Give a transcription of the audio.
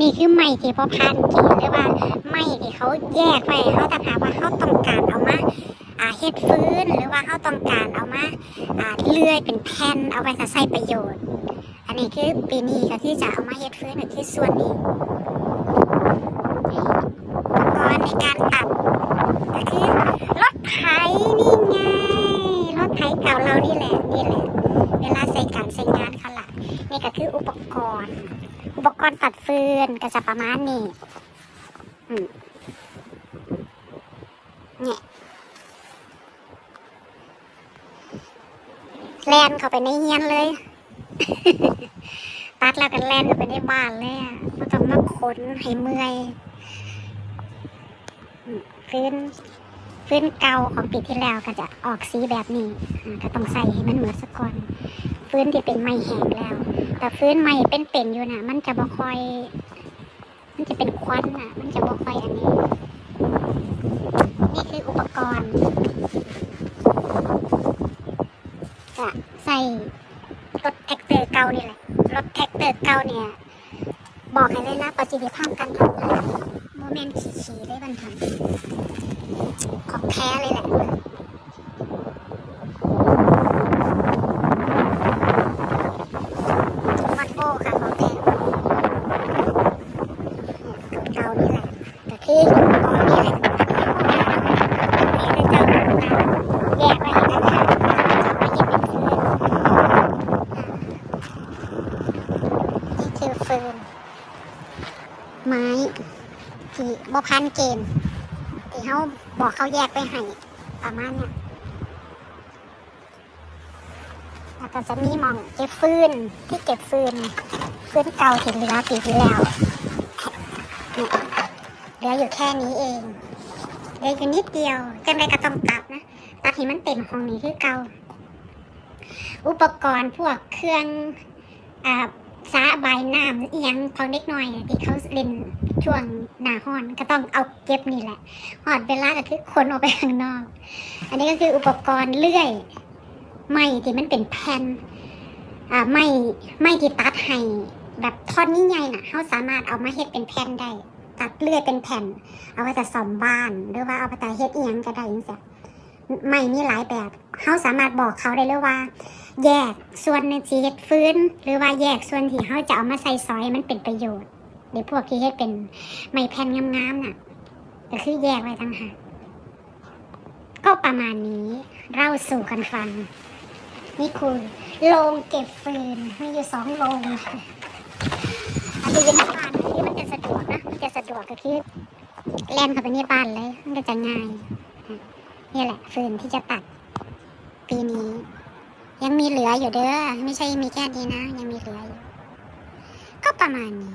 นี่คือไม้ที่พอพันกี่หรือว่าไม้ที่เขาแยกไว้เขาต่างหากว่าเขาต้องการเอามาอ่าเฮ็ดฟืนหรือว่าเขาต้องการเอามาอ่าเลื่อยเป็นแผ่นเอาไปใช้ประโยชน์ อันนี้คือปีนี้ก็ที่จะเอามาเฮ็ดฟืนก็คือส่วนนี้อุปกรณ์ในการตัดก็คือรถไถนี่ไงรถไถเก่าเรานี่แหละนี่แหละเวลาใส่การใช้งานเขาละนี่ก็คืออุปกรณ์ อุปกรณ์ตัดฟืนก็จะประมาณนี้เนี่ยแลนเข้าไปในเฮียนเลย ตัดแล้วก็แลนเข้าไปในบ้านเลยอะไม่ต้องมาขนให้เมื่อยอืมฟืน ฟืนเก่าของปีที่แล้วก็จะออกสีแบบนี้ก็ต้องใส่ให้มันเหมือนสก่อนฟื้นที่เป็นไม้แห้งแล้ว แต่ฟื้นไม้เป็นๆอยู่นะมันจะบ่ค่อย มันจะเป็นควันน่ะ มันจะบ่ค่อยอันนี้ นี่คืออุปกรณ์จะใส่รถแท็กเตอร์เก่านี่แหละรถแท็กเตอร์เก่าเนี่ย บอกให้เลยนะประสิทธิภาพการทำงานโมเมนต์ขี่ๆได้บันทัน แท้เลยแหละวันโบค่ะของแท้เก่านี่แหละแต่ที่อ๋อนี่แหละแยกไว้ให้กันะจะไม่หยิบเป็นฟืนนี่คือฟืนไม้ที่บ่พันเกณฑ์ ที่เขาบอกเขาแยกไปให้ประมาณเนี้ยแล้วก็จะมีหมองเก็บฟืนที่เก็บฟืนฟืนเก่าที่เหลือปีที่แล้วเนี่ยเหลืออยู่แค่นี้เองเหลืออยู่นิดเดียวจังไรก็ต้องตัดนะตัดให้มันเต็มห้องนี้คือเก่าอุปกรณ์พวกเครื่องอ่า สาบายน้ำเอียงของเด็กน้อยที่เขาเล่นช่วงหน้าห้อนก็ต้องเอาเก็บนี่แหละหอดเวลาก็คือคนออกไปข้างนอก อันนี้ก็คืออุปกรณ์เลื่อยไม้ที่มันเป็นแผ่นอ่าไม้ไม้ที่ตัดให้แบบท่อนใหญ่ๆน่ะเขาสามารถเอามาเฮ็ดเป็นแผ่นได้ตัดเลื่อยเป็นแผ่น เอาไปแต่ซ่อมบ้าน หรือว่าเอาไปแต่เฮ็ดเอียงก็ได้จังซี่ ไม้มีหลายแบบเขาสามารถบอกเขาได้เลยว่า แยกส่วนในที่เฮ็ดฟื้น หรือว่าแยกส่วนที่เขาจะเอามาใส่ซอยมันเป็นประโยชน์ในพวกที่เฮ็ดเป็นไม้แผ่นงามๆน่ะก็คือแยกไว้ต่างหากก็ประมาณนี้เล่าสู่กันฟัง นี่คือโรงเก็บฟืนมีอยู่สองโรงอันนี้ในบ้านที่มันจะสะดวกนะมันจะสะดวกก็คือแล่นเข้าไปในบ้านเลย มันก็จะง่าย นี่แหละฟืนที่จะตัด ปีนี้ ยังมีเหลืออยู่เด้อไม่ใช่มีแค่นี้นะ ยังมีเหลืออยู่ ก็ประมาณนี้